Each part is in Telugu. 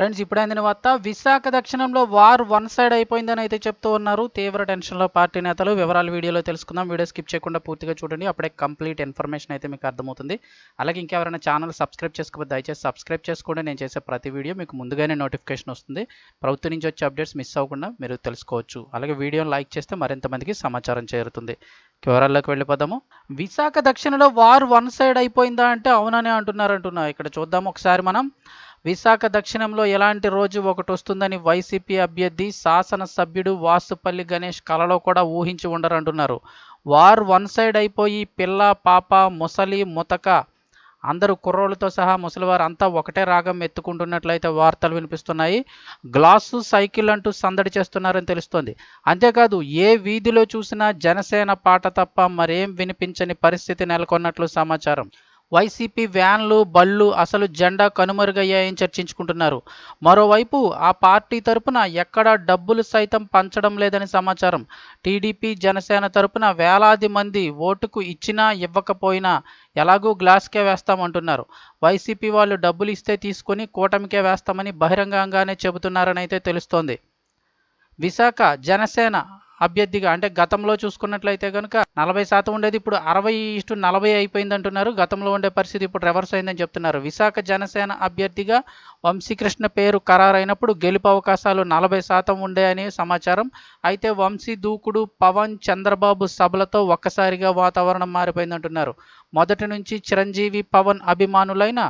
ఫ్రెండ్స్ ఇప్పుడు అందిన వార్త విశాఖ దక్షిణంలో వార్ వన్ సైడ్ అయిపోయిందని అయితే చెప్తూ ఉన్నారు. తీవ్ర టెన్షన్లో పార్టీ నేతలు వివరాలు వీడియోలో తెలుసుకుందాం. వీడియో స్కిప్ చేయకుండా పూర్తిగా చూడండి. అప్పుడే కంప్లీట్ ఇన్ఫర్మేషన్ అయితే మీకు అర్థమవుతుంది. అలాగే ఇంకెవరైనా ఛానల్ సబ్స్క్రైబ్ చేసుకోవద్దు దయచేసి సబ్స్క్రైబ్ చేసుకోండి. నేను చేసే ప్రతి వీడియో మీకు ముందుగానే నోటిఫికేషన్ వస్తుంది. ప్రభుత్వం నుంచి వచ్చే అప్డేట్స్ మిస్ అవ్వకుండా మీరు తెలుసుకోవచ్చు. అలాగే వీడియోని లైక్ చేస్తే మరింత మందికి సమాచారం చేరుతుంది. వివరాల్లోకి వెళ్ళిపోదాము. విశాఖ దక్షిణలో వార్ వన్ సైడ్ అయిపోయిందా అంటే అవుననే అంటున్నారు అంటున్నా ఇక్కడ చూద్దాం ఒకసారి మనం. విశాఖ దక్షిణంలో ఎలాంటి రోజు ఒకటి వస్తుందని వైసీపీ అభ్యర్థి శాసనసభ్యుడు వాసుపల్లి గణేష్ కలలో కూడా ఊహించి ఉండరంటున్నారు. వార్ వన్ సైడ్ అయిపోయి పిల్ల పాప ముసలి ముతక అందరూ కుర్రోళ్ళతో సహా ముసలివారు అంతా ఒకటే రాగం ఎత్తుకుంటున్నట్లయితే వార్తలు వినిపిస్తున్నాయి. గ్లాసు సైకిల్ అంటూ సందడి చేస్తున్నారని తెలుస్తోంది. అంతేకాదు ఏ వీధిలో చూసినా జనసేన పాట తప్ప మరేం వినిపించని పరిస్థితి నెలకొన్నట్లు సమాచారం. వైసీపీ వ్యాన్లు బళ్ళు అసలు జెండా కనుమరుగయ్యాయని చర్చించుకుంటున్నారు. మరోవైపు ఆ పార్టీ తరపున ఎక్కడా డబ్బులు సైతం పంచడం లేదని సమాచారం. టీడీపీ జనసేన తరపున వేలాది మంది ఓటుకు ఇచ్చినా ఇవ్వకపోయినా ఎలాగూ గ్లాస్కే వేస్తామంటున్నారు. వైసీపీ వాళ్ళు డబ్బులు ఇస్తే తీసుకొని కూటమికే వేస్తామని బహిరంగంగానే చెబుతున్నారని అయితే తెలుస్తోంది. విశాఖ జనసేన అభ్యర్థిగా అంటే గతంలో చూసుకున్నట్లయితే కనుక నలభై శాతం ఉండేది ఇప్పుడు అరవై ఇటు నలభై అయిపోయింది అంటున్నారు గతంలో ఉండే పరిస్థితి ఇప్పుడు రివర్స్ అయిందని చెప్తున్నారు. విశాఖ జనసేన అభ్యర్థిగా వంశీకృష్ణ పేరు ఖరారైనప్పుడు గెలుపు అవకాశాలు నలభై శాతం ఉండే సమాచారం. అయితే వంశీ దూకుడు పవన్ చంద్రబాబు సభలతో ఒక్కసారిగా వాతావరణం మారిపోయింది అంటున్నారు మొదటి నుంచి చిరంజీవి పవన్ అభిమానులైన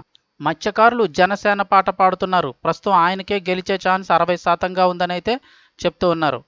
మత్స్యకారులు జనసేన పాట పాడుతున్నారు. ప్రస్తుతం ఆయనకే గెలిచే ఛాన్స్ అరవై శాతంగా ఉందని అయితే చెప్తూ ఉన్నారు.